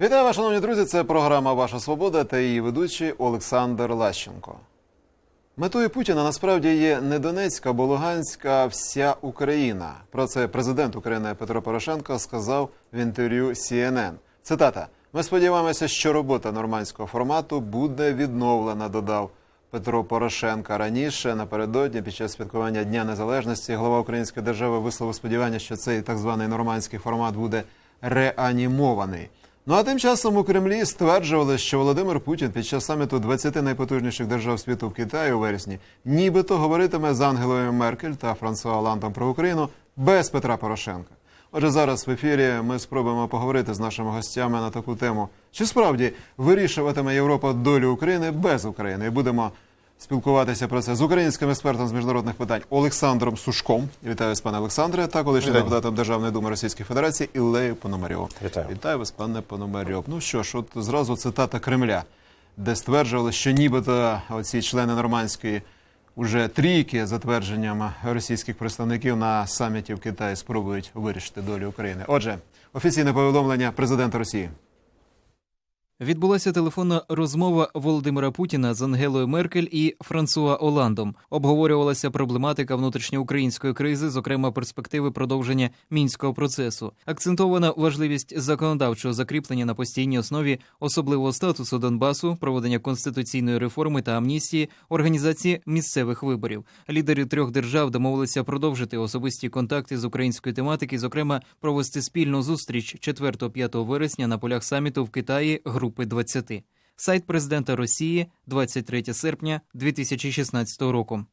Вітаю вас, шановні друзі. Це програма Ваша Свобода та її ведучий Олександр Лащенко. Метою Путіна насправді є не Донецька або Луганська, вся Україна. Про це президент України Петро Порошенко сказав в інтерв'ю CNN. Цитата: Ми сподіваємося, що робота нормандського формату буде відновлена. Додав Петро Порошенко раніше напередодні під час святкування Дня Незалежності глава Української держави висловив сподівання, що цей так званий нормандський формат буде реанімований. Ну а тим часом у Кремлі стверджували, що Володимир Путін під час саміту 20 найпотужніших держав світу в Китаї у вересні нібито говоритиме з Ангелою Меркель та Франсуа Лантом про Україну без Петра Порошенка. Отже, зараз в ефірі ми спробуємо поговорити з нашими гостями на таку тему, чи справді вирішуватиме Європа долю України без України. І будемо спілкуватися про це з українським експертом з міжнародних питань Олександром Сушком. Вітаю вас, пане Олександре, та колишнім депутатом Державної думи Російської Федерації Іллею Пономарьов. Вітаю. Вітаю вас, пане Пономарьов. Ну що ж, от зразу цитата Кремля, де стверджували, що нібито оці члени нормандської уже трійки за твердженням російських представників на саміті в Китаї спробують вирішити долю України. Отже, офіційне повідомлення президента Росії. Відбулася телефонна розмова Володимира Путіна з Ангелою Меркель і Франсуа Оландом. Обговорювалася проблематика внутрішньоукраїнської кризи, зокрема перспективи продовження мінського процесу. Акцентована важливість законодавчого закріплення на постійній основі особливого статусу Донбасу, проведення конституційної реформи та амністії, організації місцевих виборів. Лідери трьох держав домовилися продовжити особисті контакти з української тематики, зокрема провести спільну зустріч 4-5 вересня на полях саміту в Китаї групи 20. Сайт президента Росії 23 серпня 2016 року.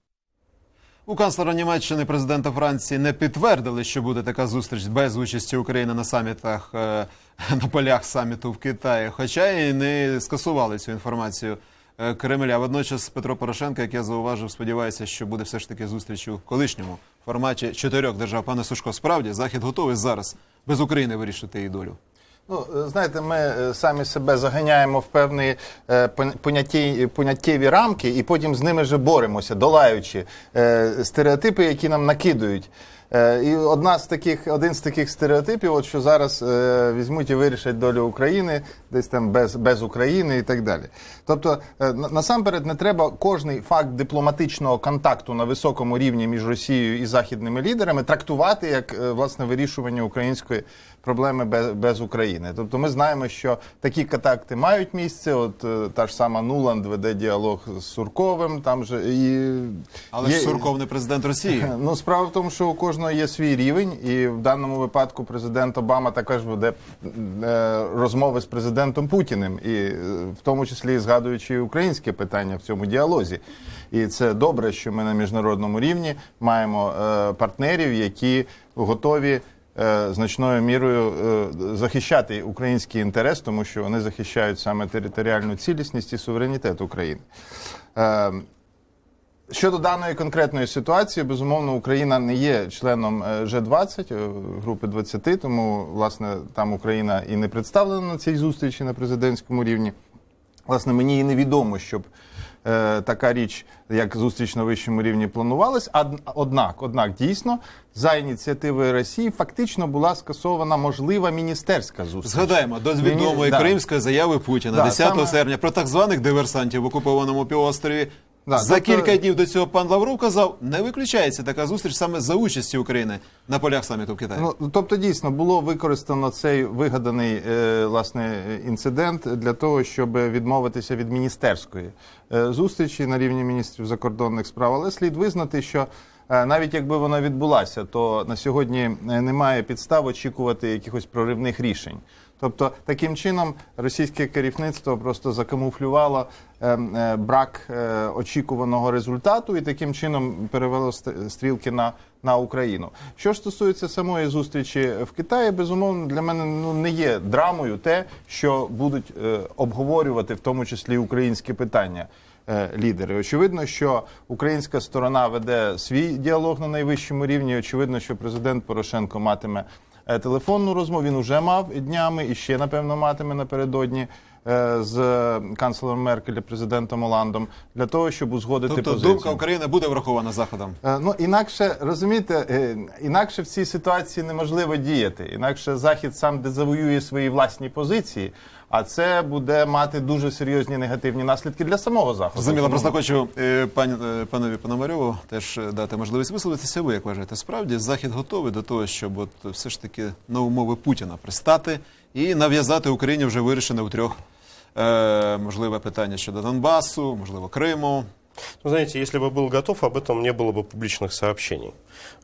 У канцлера Німеччини президента Франції не підтвердили, що буде така зустріч без участі України на самітах е, на полях саміту в Китаї, хоча і не скасували цю інформацію е, Кремля. Водночас Петро Порошенко, як я зауважив, сподівається, що буде все ж таки зустріч у колишньому форматі чотирьох держав. Пане Сушко, справді захід готовий зараз без України вирішити її долю. Ну, е, знаєте, ми е, самі себе заганяємо в певні е, понятті, поняттєві рамки, і потім з ними же боремося, долаючи стереотипи, які нам накидують. І одна з таких, один з таких стереотипів, от що зараз візьмуть і вирішать долю України, десь там без, без України і так далі. Тобто, насамперед, не треба кожний факт дипломатичного контакту на високому рівні між Росією і західними лідерами трактувати як власне вирішування української проблеми без, без України. Тобто, ми знаємо, що такі контакти мають місце. От е, та ж сама Нуланд веде діалог з Сурковим. Там же і Але ж Сурков не президент Росії. Ну, справа в тому, що у кожного є свій рівень, і в даному випадку президент Обама також веде е, розмови з президентом Путіним, і е, в тому числі згадуючи українське питання в цьому діалозі. І це добре, що ми на міжнародному рівні маємо партнерів, які готові. Е, Значною мірою е, захищати український інтерес, тому що вони захищають саме територіальну цілісність і суверенітет України. Е, Щодо даної конкретної ситуації, безумовно, Україна не є членом е, G20, е, групи 20, тому власне там Україна і не представлена на цій зустрічі на президентському рівні. Власне, мені і невідомо, щоб е, така річ, як зустріч на вищому рівні, планувалась. Однак, однак, дійсно, за ініціативою Росії фактично була скасована можлива міністерська зустріч. Згадаємо до відомої Міні- кримської заяви Путіна Да, 10 саме- серпня про так званих диверсантів в окупованому півострові. Да, За тобто- кілька днів до цього пан Лавров казав, не виключається така зустріч саме за участі України на полях саміту в Китаї. Ну, тобто, дійсно було використано цей вигаданий е, власне інцидент для того, щоб відмовитися від міністерської е, зустрічі на рівні міністрів закордонних справ. Але слід визнати, що навіть якби вона відбулася, то на сьогодні е, немає підстав очікувати якихось проривних рішень. Тобто, таким чином російське керівництво просто закамуфлювало е, е, брак е, очікуваного результату і таким чином перевело стрілки на, на Україну. Що ж стосується самої зустрічі в Китаї, безумовно для мене ну не є драмою те, що будуть е, обговорювати в тому числі українські питання. Е, Лідери, очевидно, що українська сторона веде свій діалог на найвищому рівні. Очевидно, що президент Порошенко матиме е, телефонну розмову. Він уже мав днями і ще напевно матиме напередодні з е, канцлером Меркель і президентом Оландом для того, щоб узгодити Тобто позицію. думка України буде врахована заходом. Е, Ну інакше розумієте, е, інакше в цій ситуації неможливо діяти. Інакше захід сам дезавоює свої власні позиції, а це буде мати дуже серйозні негативні наслідки для самого заходу. Зрозуміло, просто хочу пані панові Пономарьову теж дати можливість висловитися. Ви як вважаєте, справді захід готовий до того, щоб от все ж таки на умови Путіна пристати і нав'язати Україні вже вирішене у трьох е, можливе питання щодо Донбасу, можливо, Криму. Ну, знаете, если бы был готов, об этом не было бы публичных сообщений.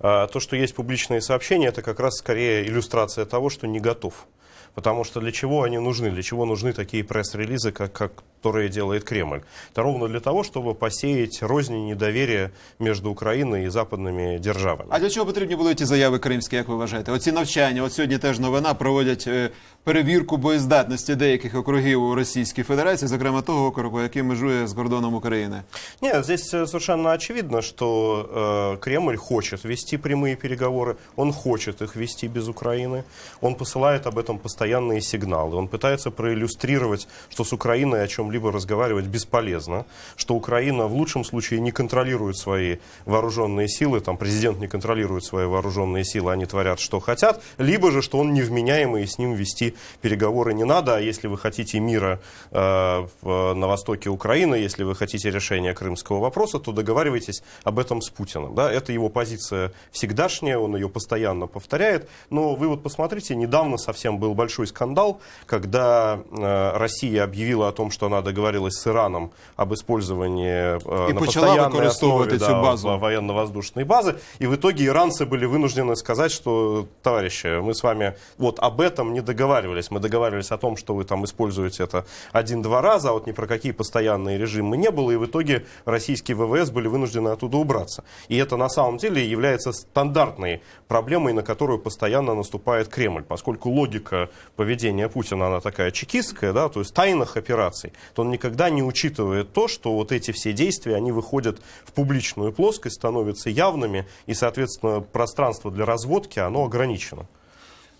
А то, что есть публичные сообщения, это как раз скорее иллюстрация того, что не готов. Потому что для чего они нужны? Для чего нужны такие пресс-релизы, как, как, которые делает Кремль? Это ровно для того, чтобы посеять рознь и недоверие между Украиной и западными державами. А для чого потрібні були ті заяви кримські, як ви вважаєте? Оці навчання, от сьогодні теж новина проводять е, перевірку боєздатності деяких округів у Російській Федерації, зокрема того округу, який межує з кордоном України. Нет, здесь э, совершенно очевидно, что э, Кремль хочет вести прямые переговоры, он хочет их вести без Украины, он посылает об этом постоянные сигналы, он пытается проиллюстрировать, что с Украиной о чем-либо разговаривать бесполезно, что Украина в лучшем случае не контролирует свои вооруженные силы, там президент не контролирует свои вооруженные силы, они творят, что хотят, либо же, что он невменяемый, и с ним вести переговоры не надо, а если вы хотите мира э, на востоке Украины, если вы хотите решения крымского вопроса, то договаривайтесь об этом с Путиным. Да? Это его позиция всегдашняя, он ее постоянно повторяет. Но вы вот посмотрите, недавно совсем был большой скандал, когда э, Россия объявила о том, что она договорилась с Ираном об использовании э, И на постоянной основе, да, базу. во- военно-воздушной базы. И в итоге иранцы были вынуждены сказать, что, товарищи, мы с вами вот об этом не договаривались. Мы договаривались о том, что вы там используете это один-два раза, а вот ни про какие постоянные режимы не было. И в итоге российские ВВС были вынуждены оттуда убраться. И это на самом деле является стандартной проблемой, на которую постоянно наступает Кремль. Поскольку логика поведения Путина, она такая чекистская, да, то есть тайных операций, то он никогда не учитывает то, что вот эти все действия, они выходят в публичную плоскость, становятся явными, и, соответственно, пространство для разводки, оно ограничено.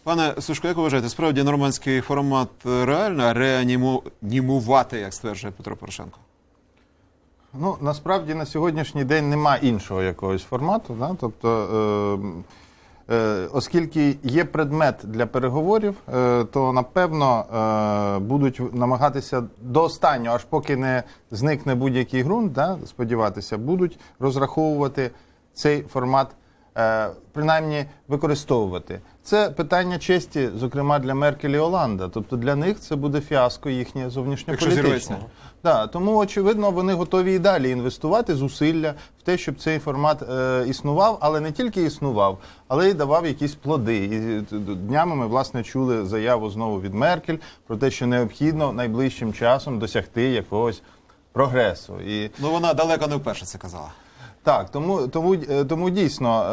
Пане Сушко, як ви вважаєте, справді нормандський формат е, реально реанімувати, як стверджує Петро Порошенко? Ну насправді на сьогоднішній день нема іншого якогось формату. Да? Тобто, е, е, оскільки є предмет для переговорів, е, то напевно е, будуть намагатися до останнього, аж поки не зникне будь-який ґрунт, да, сподіватися, будуть розраховувати цей формат. Е, Принаймні використовувати це питання честі, зокрема для Меркель і Оланда. Тобто для них це буде фіаско їхнє зовнішньополітичне. Да, тому очевидно, вони готові і далі інвестувати зусилля в те, щоб цей формат е, існував, але не тільки існував, але й давав якісь плоди. І е, днями ми власне чули заяву знову від Меркель про те, що необхідно найближчим часом досягти якогось прогресу. І Ну вона далеко не вперше це казала. Так, тому, тому, е, тому дійсно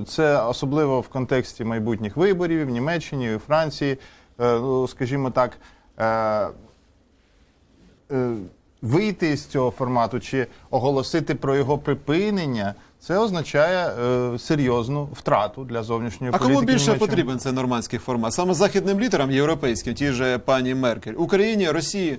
е, це особливо в контексті майбутніх виборів в Німеччині, і Франції, е, ну, скажімо так, вийти з цього формату чи оголосити про його припинення, це означає е, серйозну втрату для зовнішньої А політики. кому більше Німеччини. потрібен цей нормандський формат? Саме західним лідерам європейським, ті же пані Меркель, Україні, Росії.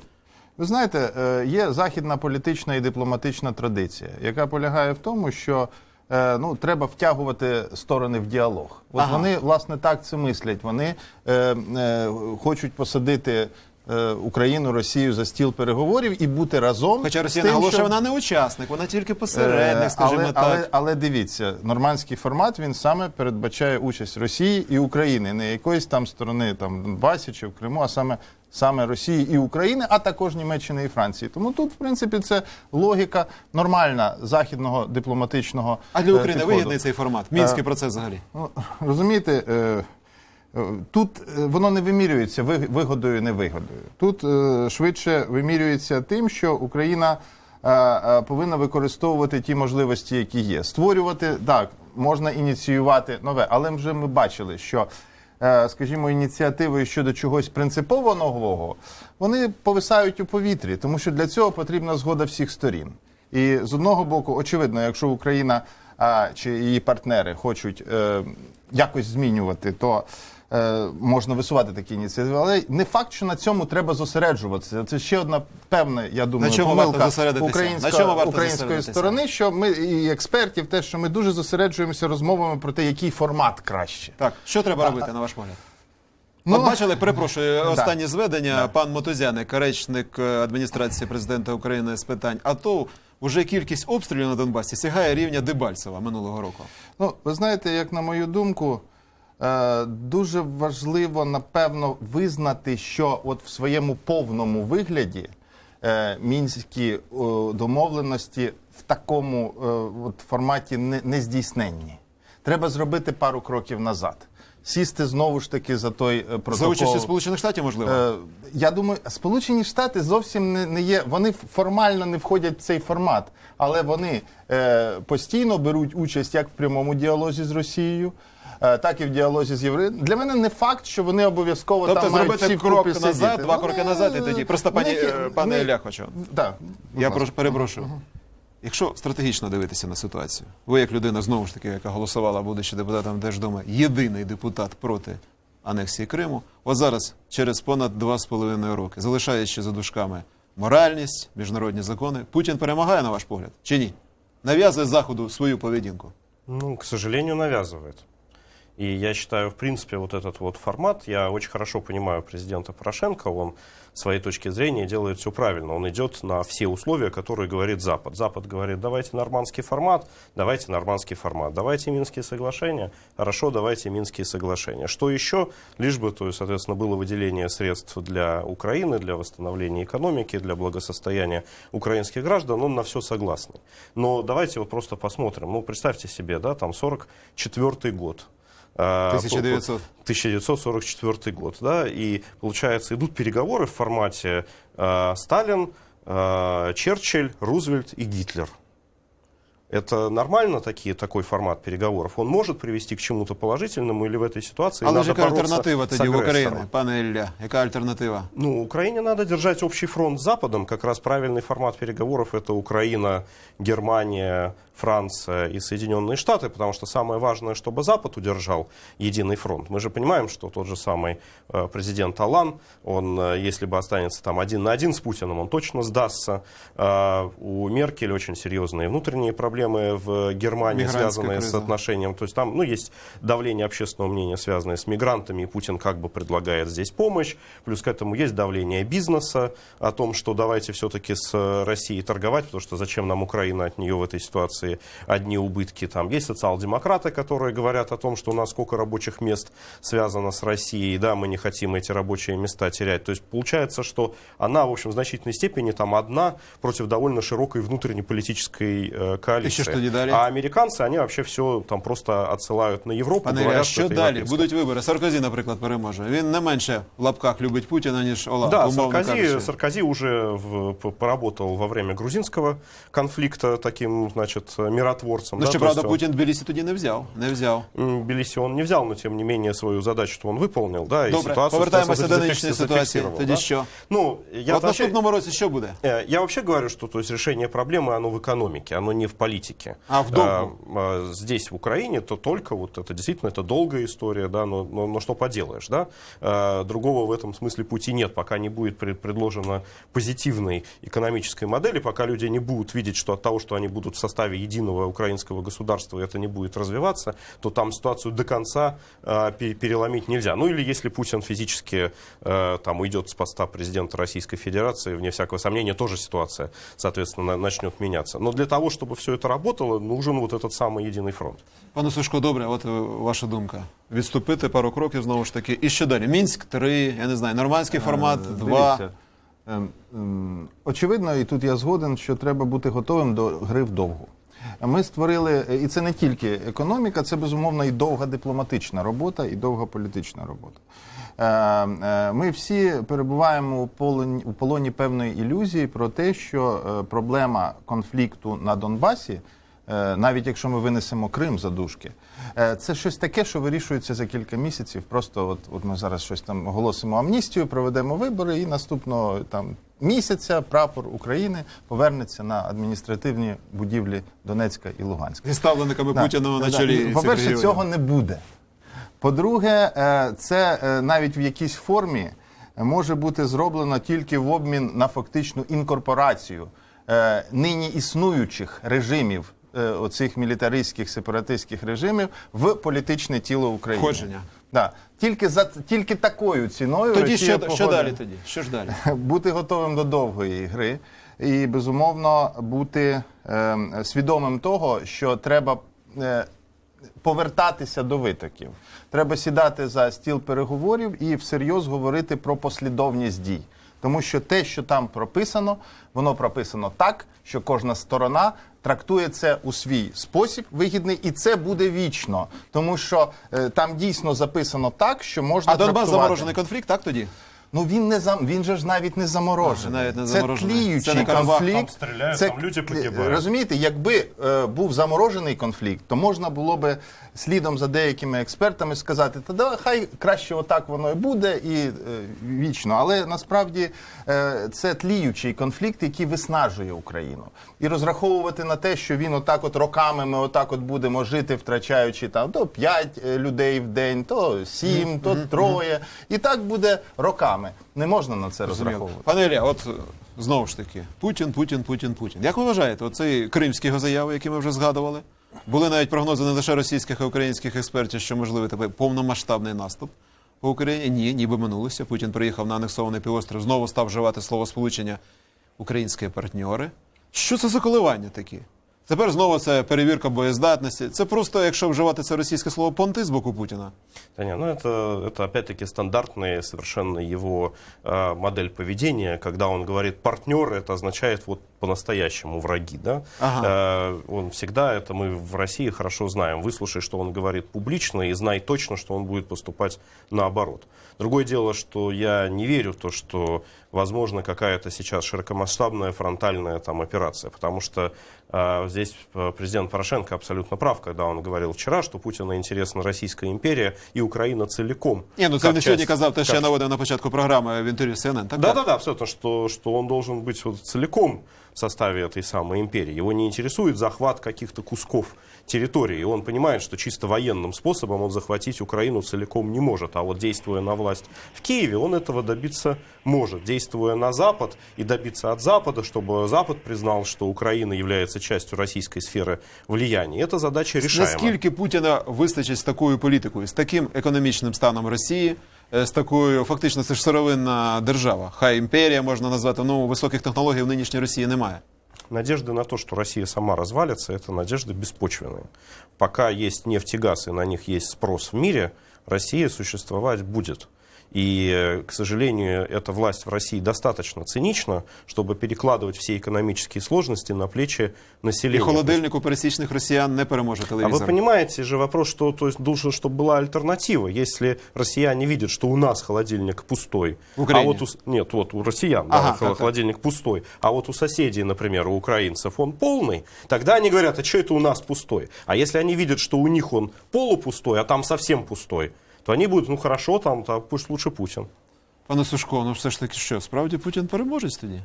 Ви знаєте, е, є західна політична і дипломатична традиція, яка полягає в тому, що е, ну, треба втягувати сторони в діалог. От Ага. вони, власне, так це мислять. Вони е, е, хочуть посадити е, Україну, Росію за стіл переговорів і бути разом. Хоча Росія тим, наголошує, щоб- вона не учасник, вона тільки посередник, скажімо але, так. Але, але дивіться, нормандський формат він саме передбачає участь Росії і України, не якоїсь там сторони там Донбасі чи в Криму, а саме. Саме Росії і України, а також Німеччини і Франції. Тому тут, в принципі, це логіка нормальна західного дипломатичного. А для е, України підходу. вигідний цей формат? Мінський процес взагалі. Ну, розумієте, е, е, тут е, воно не вимірюється ви- вигодою, невигодою. Тут е, швидше вимірюється тим, що Україна е, е, повинна використовувати ті можливості, які є. Створювати так, можна ініціювати нове, але вже ми бачили, що. Е, Скажімо, ініціативи щодо чогось принципово нового, вони повисають у повітрі, тому що для цього потрібна згода всіх сторін. І з одного боку, очевидно, якщо Україна а, чи її партнери хочуть е, якось змінювати, то можна висувати такі ініціативи, але не факт, що на цьому треба зосереджуватися. Це ще одна певна, я думаю, На чому помилка варто українська, На чому варто української сторони, що ми і експертів, те, що ми дуже зосереджуємося розмовами про те, який формат краще. Так, що треба робити, на ваш погляд? Ну, От бачили, перепрошую, останнє зведення. Пан Мотузяник, речник е, адміністрації президента України з питань АТО, уже кількість обстрілів на Донбасі сягає рівня Дебальцева минулого року. Ну, ви знаєте, як на мою думку, е, дуже важливо, напевно, визнати, що от в своєму повному вигляді е, мінські о, домовленості в такому е, от форматі не, не здійсненні. Треба зробити пару кроків назад. Сісти знову ж таки за той е, протокол. За участю Сполучених Штатів, можливо? Е, я думаю, Сполучені Штати зовсім не, не є. Вони формально не входять в цей формат, але вони е, постійно беруть участь як в прямому діалозі з Росією. Е, Так і в діалозі з Євро. Для мене не факт, що вони обов'язково Тобто там мають зробити всі крок назад, сидіти. два Вони- кроки назад і тоді. Просто пані, вони- е, пане вони- Ляхочу, Да, я ласка. прош- перепрошую. Якщо стратегічно дивитися на ситуацію, ви як людина знову ж таки, яка голосувала, будучи депутатом Держдуми, єдиний депутат проти анексії Криму, от зараз, через понад два з половиною роки, залишаючи за дужками моральність, міжнародні закони, Путін перемагає на ваш погляд чи ні? Нав'язує заходу свою поведінку. Ну, к сожалению, навязывает. И я считаю, в принципе, вот этот вот формат, я очень хорошо понимаю президента Порошенко, он с своей точки зрения делает все правильно. Он идет на все условия, которые говорит Запад. Запад говорит, давайте нормандский формат, давайте нормандский формат, давайте Минские соглашения, хорошо, давайте Минские соглашения. Что еще? Лишь бы, то есть, соответственно, было выделение средств для Украины, для восстановления экономики, для благосостояния украинских граждан, он на все согласный. Но давайте вот просто посмотрим. Ну, представьте себе, да, там 44 год. А, 1900. 1944 год, да, и получается идут переговоры в формате э, Сталин, э, Черчилль, Рузвельт и Гитлер. Это нормально такие, такой формат переговоров? Он может привести к чему-то положительному или в этой ситуации Але надо ж яка бороться альтернатива с тоді в агрессором? Україні, пане Ілля? Яка альтернатива? Ну, Украине надо держать общий фронт с Западом. Как раз правильный формат переговоров это Украина, Германия, Франция и Соединенные Штаты, потому что самое важное, чтобы Запад удержал единый фронт. Мы же понимаем, что тот же самый э, президент Алан, он, э, если бы останется там один на один с Путиным, он точно сдастся. Э, у Меркель очень серьезные внутренние проблемы в Германии, Мигрантская связанные с криза. отношением. То есть там ну, есть давление общественного мнения, связанное с мигрантами, и Путин как бы предлагает здесь помощь. Плюс к этому есть давление бизнеса о том, что давайте все-таки с Россией торговать, потому что зачем нам Украина от нее в этой ситуации одни убытки. Там есть социал-демократы, которые говорят о том, что у нас сколько рабочих мест связано с Россией, да, мы не хотим эти рабочие места терять. То есть получается, что она, в общем, в значительной степени там одна против довольно широкой внутренней политической э, коалиции. что не дали? А американцы, они вообще все там просто отсылают на Европу. Пане Ілля, говорят, а що это далі? европейское. Будуть вибори. Саркозі, наприклад, переможе. Він не менше в лапках любить Путіна, ніж Оланд, Да, умовно Саркози, кажучи. Саркози уже в- п- поработал во время грузинского конфликта таким, значит, миротворцем. Ну, да, щоправда, то есть он- Путін Тбілісі тоді не взяв. Не взяв. М, Тбилиси он не взял, но тем не менее свою задачу он выполнил, да, и Добре, ситуацию повертаємося соответственно, до зафикси- нинішньої ситуації. зафиксировал, Тоді да. що? Ну, я От в вообще- наступному році що буде? Э, Я вообще говорю, что то есть, решение проблемы, оно в экономике, оно не в политике. А в долгу? А, а, здесь, в Украине, то только вот это действительно это долгая история, да, но, но, но что поделаешь, да. А, другого в этом смысле пути нет, пока не будет пред- предложена позитивной экономической модели, пока люди не будут видеть, что от того, что они будут в составе единого украинского государства, это не будет развиваться, то там ситуацию до конца а, пе- переломить нельзя. Ну или если Путин физически э, там уйдет с поста президента Российской Федерации, вне всякого сомнения, тоже ситуация, соответственно, на- начнет меняться. Но для того, чтобы все это работало, нужен вот этот самый единый фронт. Пане Сушко, добре, от е, ваша думка. Відступити пару кроків знову ж таки. І що далі? Мінськ 3, я не знаю, нормандський формат Е, 2. дивіться, ем, ем, Очевидно, і тут я згоден, що треба бути готовим до гри вдовгу. Ми створили, і це не тільки економіка, це безумовно і довга дипломатична робота, і довга політична робота. Е, е, Ми всі перебуваємо у полоні, у полоні певної ілюзії про те, що е, проблема конфлікту на Донбасі, е, навіть якщо ми винесемо Крим за дужки, е, це щось таке, що вирішується за кілька місяців. Просто от, от ми зараз щось там оголосимо амністію, проведемо вибори, і наступного там місяця прапор України повернеться на адміністративні будівлі Донецька і Луганська. Зі ставленниками Да, Путіна на да. чолі. І, цих По-перше, цього не буде. По-друге, е, це е, навіть в якійсь формі може бути зроблено тільки в обмін на фактичну інкорпорацію е, нині існуючих режимів. е, Оцих мілітаристських сепаратистських режимів в політичне тіло України. Входження. Да. Тільки за тільки такою ціною Тоді Росія що, що далі тоді? Що ж далі? бути готовим до довгої гри і безумовно бути е, свідомим того, що треба е, повертатися до витоків. Треба сідати за стіл переговорів і всерйоз говорити про послідовність дій. Тому що те, що там прописано, воно прописано так, що кожна сторона трактує це у свій спосіб вигідний, і це буде вічно, тому що е, там дійсно записано так, що можна А Донбас трактувати. заморожений конфлікт, так тоді? Ну він не зам він же ж навіть не заморожений. Навіть не це тліючий Це конфлікт. там стріляють, там люди погибають. Розумієте, якби е, був заморожений конфлікт, то можна було би слідом за деякими експертами сказати, та да, хай краще отак воно і буде і е, вічно. Але насправді е, це тліючий конфлікт, який виснажує Україну. І розраховувати на те, що він отак, от роками ми отак от будемо жити, втрачаючи там то 5 людей в день, то 7, то троє. І так буде роками. Не можна на це розраховувати. Пане Ілля, от е, знову ж таки, Путін, Путін, Путін, Путін. Як ви вважаєте, оцей кримські його заяви, які ми вже згадували? Були навіть прогнози не лише російських, а українських експертів, що можливий тепер повномасштабний наступ по Україні. Ні, ніби минулося. Путін приїхав на анексований півострів, знову став вживати слово сполучення українські партньори. Що це за коливання такі? Тепер знову це перевірка боєздатності. Це просто, якщо вживати це російське слово понти з боку Путіна. Да не, ну это, это опять-таки стандартная совершенно его э, модель поведения, когда он говорит партнер, это означает вот по-настоящему враги, да? Ага. Э, он всегда, это мы в России хорошо знаем, выслушай, что он говорит публично и знай точно, что он будет поступать наоборот. Другое дело, что я не верю в то, что возможно какая-то сейчас широкомасштабная фронтальная там операция, потому что э, здесь э, президент Порошенко абсолютно прав, когда он говорил вчера, что Путину интересна Российская империя и Украина целиком. Ні, ну це Как не сьогодні часть- казав те, що я как- наводив на початку програми в інтерв'ю CNN. Так, да, так? да, да, абсолютно, что, что он должен быть вот целиком в составе этой самой империи. Его не интересует захват каких-то кусков территории. И он понимает, что чисто военным способом он захватить Украину целиком не может. А вот действуя на власть в Киеве, он этого добиться может. Действуя на Запад и добиться от Запада, чтобы Запад признал, что Украина является частью российской сферы влияния. Эта задача решаема. Наскільки Путіна вистачить з такою політикою, з таким економічним станом Росії, е, з такою фактично це ж сировинна держава. Хай імперія можна назвати, ну високих технологій в нинішній Росії немає. Надежды на то, что Россия сама развалится, это надежды беспочвенные. Пока есть нефть и газ, и на них есть спрос в мире, Россия существовать будет. И, э, к сожалению, эта власть в России достаточно цинична, чтобы перекладывать все экономические сложности на плечи І населения. холодильник у пересічних росіян не переможе А телевізор. вы понимаете же вопрос, что то есть, должен, чтобы была альтернатива. Если россияне видят, что у нас холодильник пустой, В Украине? а вот у, с- нет, вот у россиян да, Ага, хол- так, так. холодильник пустой, а вот у соседей, например, у украинцев он полный, тогда они говорят, а что это у нас пустой? А если они видят, что у них он полупустой, а там совсем пустой, то они будуть, ну хорошо, там, там пусть лучше Путін. Пане Сушко, ну все ж таки що, справді Путін переможець тоді?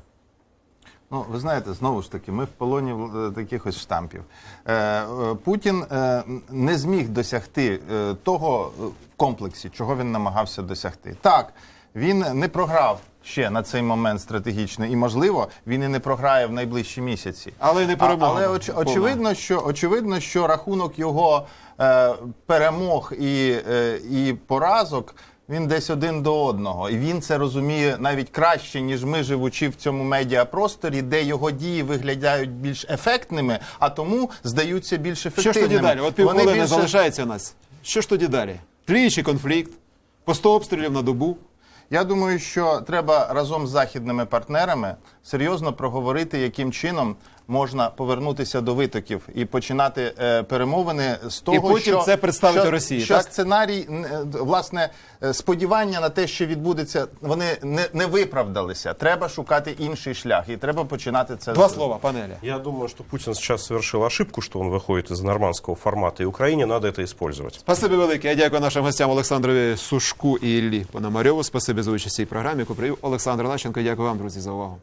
Ну, ви знаєте, знову ж таки, ми в полоні е, таких ось штампів. Е, е, Путін е, не зміг досягти е, того в комплексі, чого він намагався досягти. Так, він не програв ще на цей момент стратегічно, і можливо, він і не програє в найближчі місяці. Але не перемога. Але оч, очевидно, що очевидно, що рахунок його е, перемог і, е, і поразок. Він десь один до одного, і він це розуміє навіть краще, ніж ми, живучи в цьому медіапросторі, де його дії виглядають більш ефектними, а тому здаються більш Що ефективними. ж тоді далі? От півхвилини більше- залишається у нас. Що ж тоді далі? Тріючий конфлікт, по 100 обстрілів на добу. Я думаю, що треба разом з західними партнерами серйозно проговорити, яким чином можна повернутися до витоків і починати е, перемовини з того, потім що це представити що, Росії, Що так? сценарій, е, власне, е, сподівання на те, що відбудеться, вони не, не виправдалися. Треба шукати інший шлях, і треба починати це Два з- слова, пане Елі. Я думаю, что Путин сейчас совершил ошибку, что он выходит из нормандского формата, и Украине надо это использовать. Спасибі велике. Я дякую нашим гостям Олександрові Сушку і Іллі Пономарьову. Спасибі за участь у цій програмі, яку привів Олександр Лащенко. Дякую вам, друзі, за увагу.